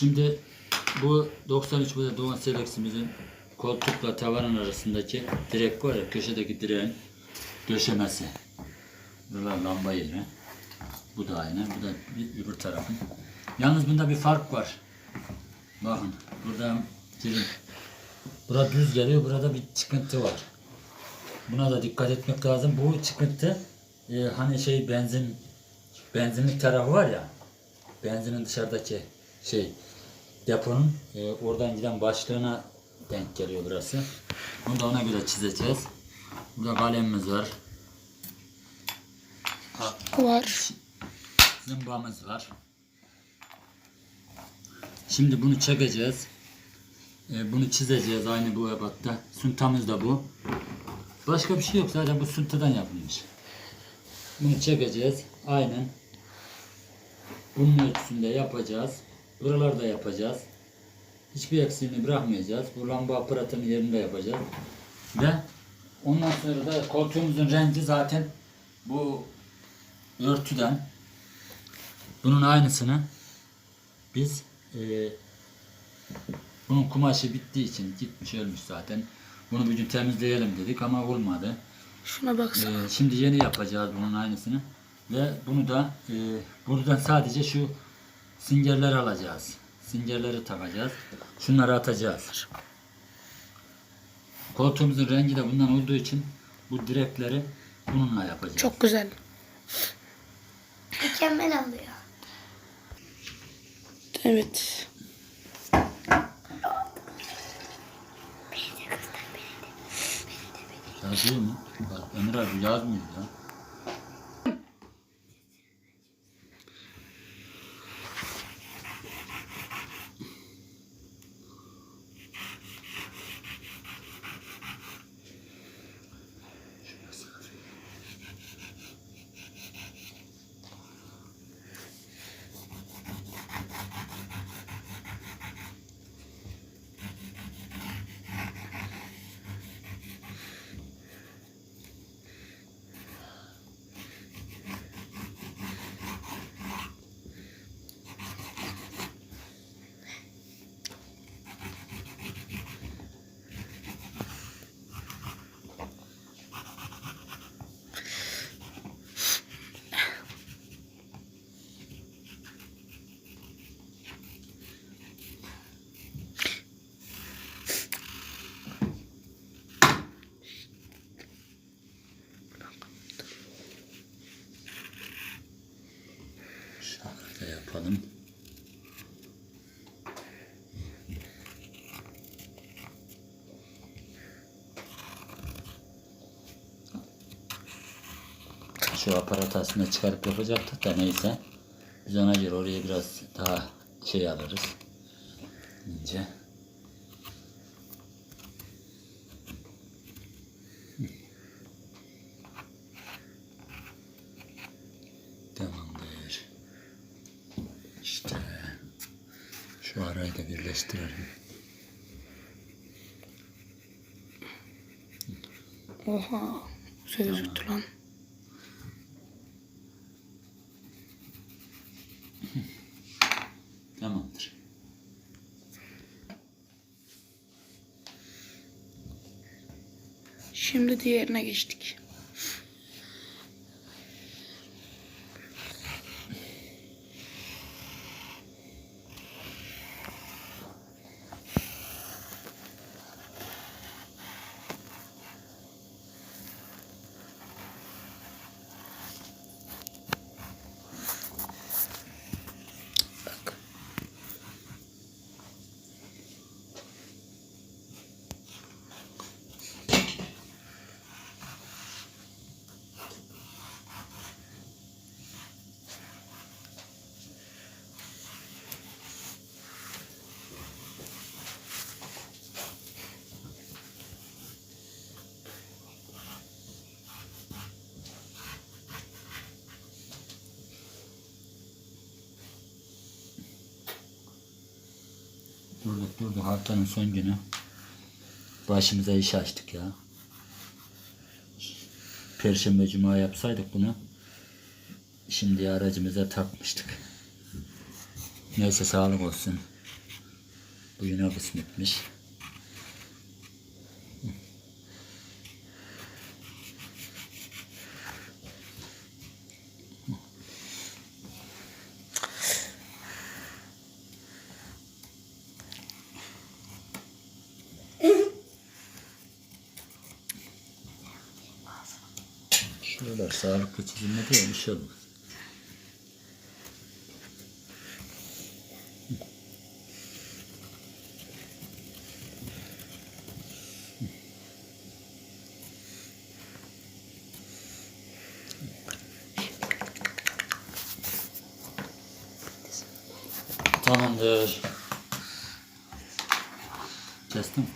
Şimdi bu 93 model Doğan Selex'imizin koltukla tavanın arasındaki direk var ya köşedeki direğin döşemesi. Buralar lamba yeri. Bu da aynı. Bu da bir öbür tarafın. Yalnız bunda bir fark var. Bakın burada girin. Burada düz geliyor. Burada bir çıkıntı var. Buna da dikkat etmek lazım. Bu çıkıntı e, hani şey benzin benzinlik tarafı var ya benzinin dışarıdaki şey deponun e, oradan giden başlığına denk geliyor burası. Bunu da ona göre çizeceğiz. Burada kalemimiz var. Var. Zımbamız var. Şimdi bunu çekeceğiz. E, bunu çizeceğiz aynı bu ebatta. Suntamız da bu. Başka bir şey yok zaten bu suntadan yapılmış. Bunu çekeceğiz. Aynen. Bunun ölçüsünde yapacağız. Buralarda yapacağız. Hiçbir eksiğini bırakmayacağız. Bu lamba aparatının yerinde yapacağız. Ve ondan sonra da koltuğumuzun rengi zaten bu örtüden bunun aynısını biz e, bunun kumaşı bittiği için gitmiş ölmüş zaten. Bunu bugün temizleyelim dedik ama olmadı. Şuna baksana. Ee, şimdi yeni yapacağız bunun aynısını. Ve bunu da e, buradan sadece şu singerleri alacağız. Singerleri takacağız. Şunları atacağız. Koltuğumuzun rengi de bundan olduğu için bu direkleri bununla yapacağız. Çok güzel. Mükemmel oluyor. Evet. Yazıyor mu? Bak Ömer abi yazmıyor ya. Şu aparat aslında çıkarıp yapacaktık da neyse. Biz ona göre oraya biraz daha şey alırız. İnce. Tamamdır. İşte şu arayı da birleştirelim. Oha. Güzel gözüktü lan. Tamamdır. Şimdi diğerine geçtik. Durduk durduk haftanın son günü. Başımıza iş açtık ya. Perşembe cuma yapsaydık bunu. Şimdi aracımıza takmıştık. Neyse sağlık olsun. Bu yine kısmetmiş. Şuralar sağlıklı çizilmedi ya olmaz. Tamamdır. Kestim.